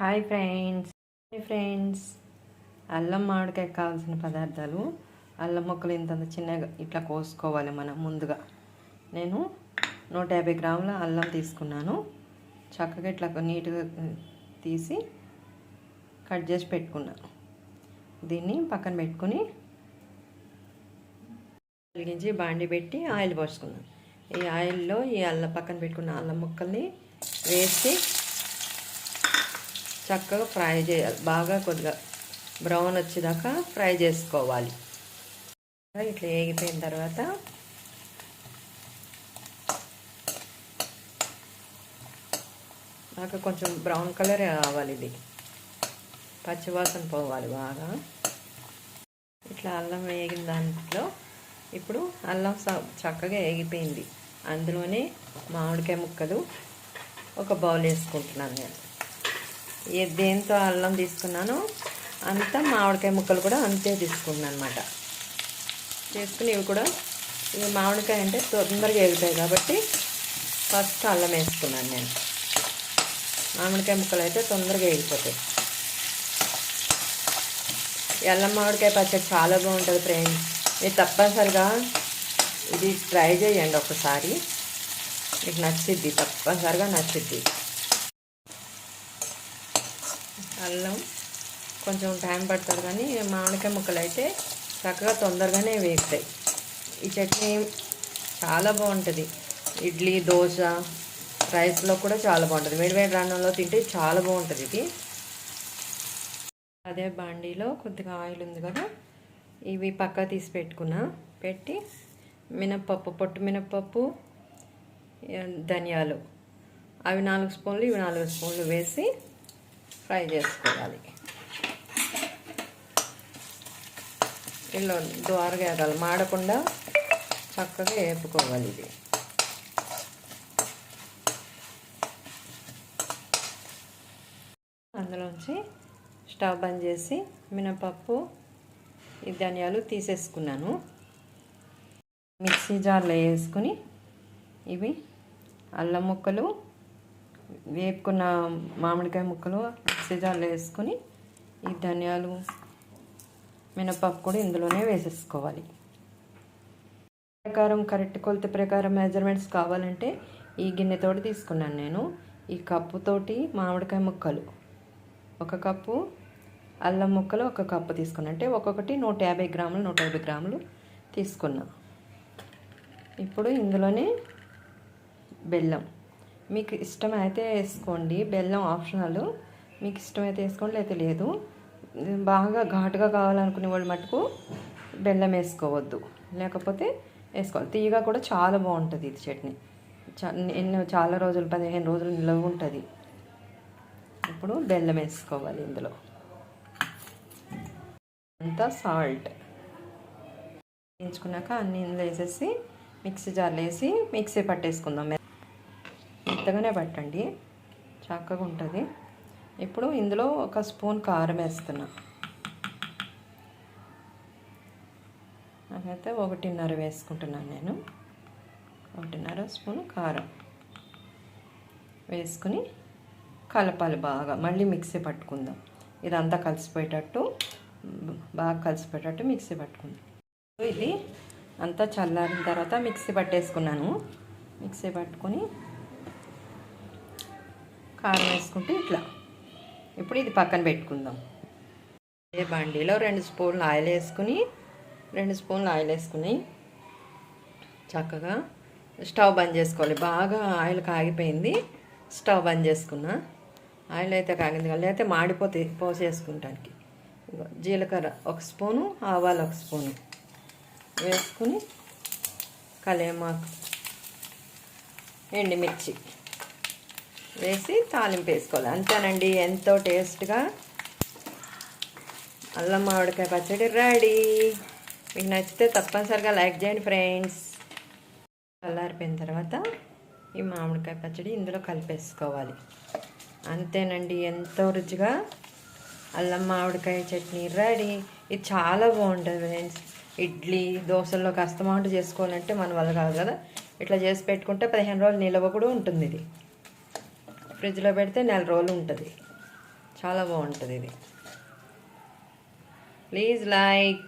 Hi friends. Hi friends. అల్లం మామిడికాయ కావాల్సిన పదార్థాలు అల్లం మొక్కలు ఇంత చిన్నగా ఇట్లా కోసుకోవాలి మనం ముందుగా. నేను నూట యాభై గ్రాముల అల్లం తీసుకున్నాను. చక్కగా ఇట్లా నీట్గా తీసి కట్ చేసి పెట్టుకున్నాను దీన్ని పక్కన పెట్టుకొని కలిగించి బాండి పెట్టి ఆయిల్ పోసుకున్నాను ఈ ఆయిల్లో ఈ అల్లం పక్కన పెట్టుకున్న అల్లం ముక్కల్ని వేసి చక్కగా ఫ్రై చేయాలి. బాగా కొద్దిగా బ్రౌన్ వచ్చేదాకా ఫ్రై చేసుకోవాలి. ఇట్లా వేగిపోయిన తర్వాత నాకు కొంచెం బ్రౌన్ కలర్ కావాలి ఇది. పచ్చివాసన పోవాలి బాగా. ఇట్లా అల్లం వేగిన దాంట్లో ఇప్పుడు అల్లం చక్కగా వేగిపోయింది అందులోనే మామిడికాయ ముక్కలు ఒక బౌల్ వేసుకుంటున్నాను నేను. దేంతో అల్లం తీసుకున్నాను అంతా మామిడికాయ ముక్కలు కూడా అంతే తీసుకున్నాను అనమాట తీసుకుని ఇవి కూడా ఇవి మామిడికాయ అంటే తొందరగా ఎగుతాయి కాబట్టి ఫస్ట్ అల్లం వేసుకున్నాను నేను. మామిడికాయ ముక్కలు అయితే తొందరగా ఎగిపోతాయి అల్లం మామిడికాయ పచ్చడి చాలా బాగుంటుంది ఫ్రెండ్స్. మీరు తప్పనిసరిగా ఇది ట్రై చేయండి ఒకసారి. మీకు నచ్చిద్ది తప్పనిసరిగా నచ్చిద్ది. అల్లం కొంచెం టైం పడుతుంది కానీ మామిడికాయ ముక్కలు అయితే చక్కగా తొందరగానే వేగుతాయి. ఈ చట్నీ చాలా బాగుంటుంది. ఇడ్లీ దోశ రైస్లో కూడా చాలా బాగుంటుంది. వేడివేడి రాన్నంలో తింటే చాలా బాగుంటుంది ఇది. అదే బాండీలో కొద్దిగా ఆయిల్ ఉంది కదా ఇవి పక్క తీసి పెట్టుకున్నా. పెట్టి మినప్పప్పు పొట్టు మినప్పప్పు ధనియాలు. అవి నాలుగు స్పూన్లు ఇవి నాలుగు స్పూన్లు వేసి ఫ్రై చేసుకోవాలి. ఇల్లు ద్వారగా మాడకుండా చక్కగా వేపుకోవాలి ఇది. అందులోంచి స్టవ్ బంద్ చేసి మినపప్పు ఈ ధనియాలు తీసేసుకున్నాను. మిక్సీ జార్లో వేసుకుని ఇవి అల్లం ముక్కలు వేపుకున్న మామిడికాయ ముక్కలు మిక్సీ జార్లో వేసుకుని ఈ ధనియాలు మినపప్పు కూడా ఇందులోనే వేసేసుకోవాలి. ప్రకారం కరెక్ట్ కొలత ప్రకారం మెజర్మెంట్స్ కావాలంటే ఈ గిన్నెతోటి తీసుకున్నాను నేను. ఈ కప్పుతోటి మామిడికాయ ముక్కలు. ఒక కప్పు అల్లం ముక్కలు ఒక కప్పు తీసుకున్నా అంటే ఒక్కొక్కటి నూట యాభై గ్రాములు నూట యాభై గ్రాములు తీసుకున్నా. ఇప్పుడు ఇందులోనే బెల్లం. మీకు ఇష్టమైతే వేసుకోండి. బెల్లం ఆప్షనల్. మీకు ఇష్టమైతే వేసుకోండి లేకపోతే లేదు. బాగా ఘాటుగా కావాలనుకునే వాళ్ళు మటుకు బెల్లం వేసుకోవద్దు. లేకపోతే వేసుకోవాలి. తీయగా కూడా చాలా బాగుంటుంది ఇది చట్నీ. ఎన్నో చాలా రోజులు పదిహేను రోజులు నిలవ ఉంటుంది. ఇప్పుడు బెల్లం వేసుకోవాలి ఇందులో. అంతా సాల్ట్. వేయించుకున్నాక అన్ని ఇందులో వేసేసి మిక్సీ జార్లో వేసి మిక్సీ పట్టేసుకుందాం. మెత్తగానే పట్టండి. చక్కగా ఉంటుంది. ఇప్పుడు ఇందులో ఒక స్పూన్ కారం వేస్తున్నా. నాకైతే ఒకటిన్నర వేసుకుంటున్నాను నేను. ఒకటిన్నర స్పూన్ కారం వేసుకుని కలపాలి బాగా. మళ్ళీ మిక్సీ పట్టుకుందాం. ఇదంతా కలిసిపోయేటట్టు బాగా కలిసిపోయేటట్టు మిక్సీ పట్టుకుందాం. ఇది అంతా చల్లారిన తర్వాత మిక్సీ పట్టేసుకున్నాను. మిక్సీ పట్టుకొని కారం వేసుకుంటే ఇట్లా. ఇప్పుడు ఇది పక్కన పెట్టుకుందాం. అదే బండిలో రెండు స్పూన్లు ఆయిల్ వేసుకుని రెండు స్పూన్లు ఆయిల్ వేసుకుని చక్కగా స్టవ్ బంద్ చేసుకోవాలి. బాగా ఆయిల్ కాగిపోయింది స్టవ్ బంద్ చేసుకున్నా. ఆయిల్ అయితే కాగింది కానీ అయితే మాడిపోతే పోసేసుకుంటానికి. జీలకర్ర ఒక స్పూను ఆవాలు ఒక స్పూను వేసుకుని కలేమాకు ఎండుమిర్చి. వేసి తాలింపు వేసుకోవాలి. అంతేనండి ఎంతో టేస్ట్గా. అల్లం మామిడికాయ పచ్చడి రెడీ. మీకు నచ్చితే తప్పనిసరిగా లైక్ చేయండి ఫ్రెండ్స్. చల్లారిపోయిన తర్వాత ఈ మామిడికాయ పచ్చడి ఇందులో కలిపేసుకోవాలి. అంతేనండి ఎంతో రుచిగా అల్లం మామిడికాయ చట్నీ రెడీ. ఇది చాలా బాగుంటుంది ఫ్రెండ్స్. ఇడ్లీ దోశల్లో కష్టమాట చేసుకోవాలంటే మన వల్ల కాదు కదా. ఇట్లా చేసి పెట్టుకుంటే పదిహేను రోజులు నిలవ కూడా ఉంటుంది ఇది. ఫ్రిడ్జ్లో పెడితే నెల రోజులు ఉంటుంది. చాలా బాగుంటుంది ఇది. Please like